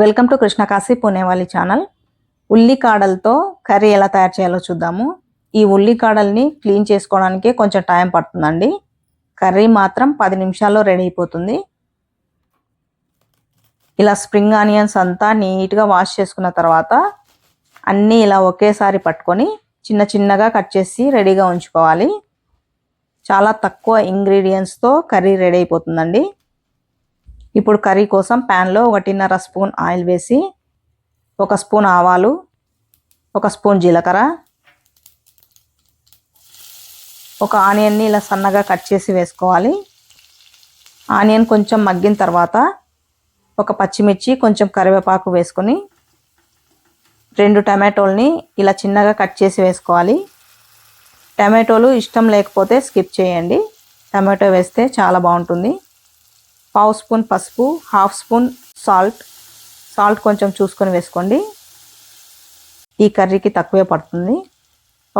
Welcome to Krishnakashi Punewali channel. ఉల్లికాడలతో curry ఎలా తయారు చేయాలో చూద్దాము. ఈ ఉల్లికాడల్ని క్లీన్ చేసుకోవడానికి కొంచెం టైం పడుతుందండి. కర్రీ మాత్రం పది నిమిషాల్లో రెడీ అయిపోతుంది. ఇలా స్ప్రింగ్ ఆనియన్స్ అంతా నీట్గా వాష్ చేసుకున్న తర్వాత అన్నీ ఇలా ఒకేసారి పట్టుకొని చిన్న చిన్నగా కట్ చేసి రెడీగా ఉంచుకోవాలి. చాలా తక్కువ ఇంగ్రీడియంట్స్తో కర్రీ రెడీ అయిపోతుందండి. ఇప్పుడు కర్రీ కోసం ప్యాన్లో ఒకటిన్నర స్పూన్ ఆయిల్ వేసి ఒక స్పూన్ ఆవాలు ఒక స్పూన్ జీలకర్ర ఒక ఆనియన్ని ఇలా సన్నగా కట్ చేసి వేసుకోవాలి. ఆనియన్ కొంచెం మగ్గిన తర్వాత ఒక పచ్చిమిర్చి కొంచెం కరివేపాకు వేసుకొని రెండు టమాటోల్ని ఇలా చిన్నగా కట్ చేసి వేసుకోవాలి. టమాటోలు ఇష్టం లేకపోతే స్కిప్ చేయండి. టమాటో వేస్తే చాలా బాగుంటుంది. పావు స్పూన్ పసుపు హాఫ్ స్పూన్ సాల్ట్. సాల్ట్ కొంచెం చూసుకొని వేసుకోండి. ఈ కర్రీకి తక్కువే పడుతుంది.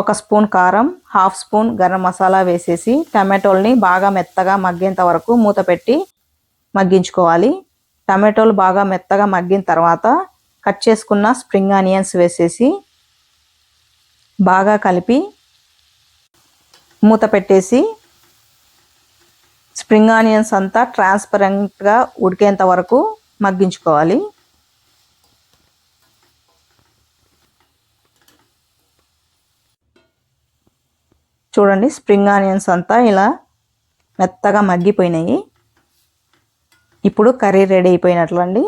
ఒక స్పూన్ కారం హాఫ్ స్పూన్ గరం మసాలా వేసేసి టమాటోల్ని బాగా మెత్తగా మగ్గేంత వరకు మూత పెట్టి మగ్గించుకోవాలి. టమాటోలు బాగా మెత్తగా మగ్గిన తర్వాత కట్ చేసుకున్న స్ప్రింగ్ ఆనియన్స్ వేసేసి బాగా కలిపి మూత పెట్టేసి స్ప్రింగ్ ఆనియన్స్ అంతా ట్రాన్స్పరెంట్గా ఉడికేంత వరకు మగ్గించుకోవాలి. చూడండి స్ప్రింగ్ ఆనియన్స్ అంతా ఇలా మెత్తగా మగ్గిపోయినాయి. ఇప్పుడు కర్రీ రెడీ అయిపోయినట్లండి.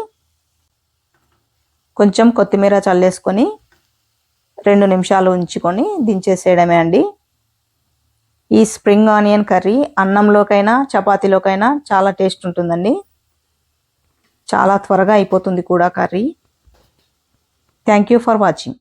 కొంచెం కొత్తిమీర చల్లేసుకొని రెండు నిమిషాలు ఉంచుకొని దించేసేయడమే అండి. ఈ స్ప్రింగ్ ఆనియన్ కర్రీ అన్నంలోకైనా చపాతీలోకైనా చాలా టేస్ట్ ఉంటుందండి. చాలా త్వరగా అయిపోతుంది కూడా curry. Thank you for watching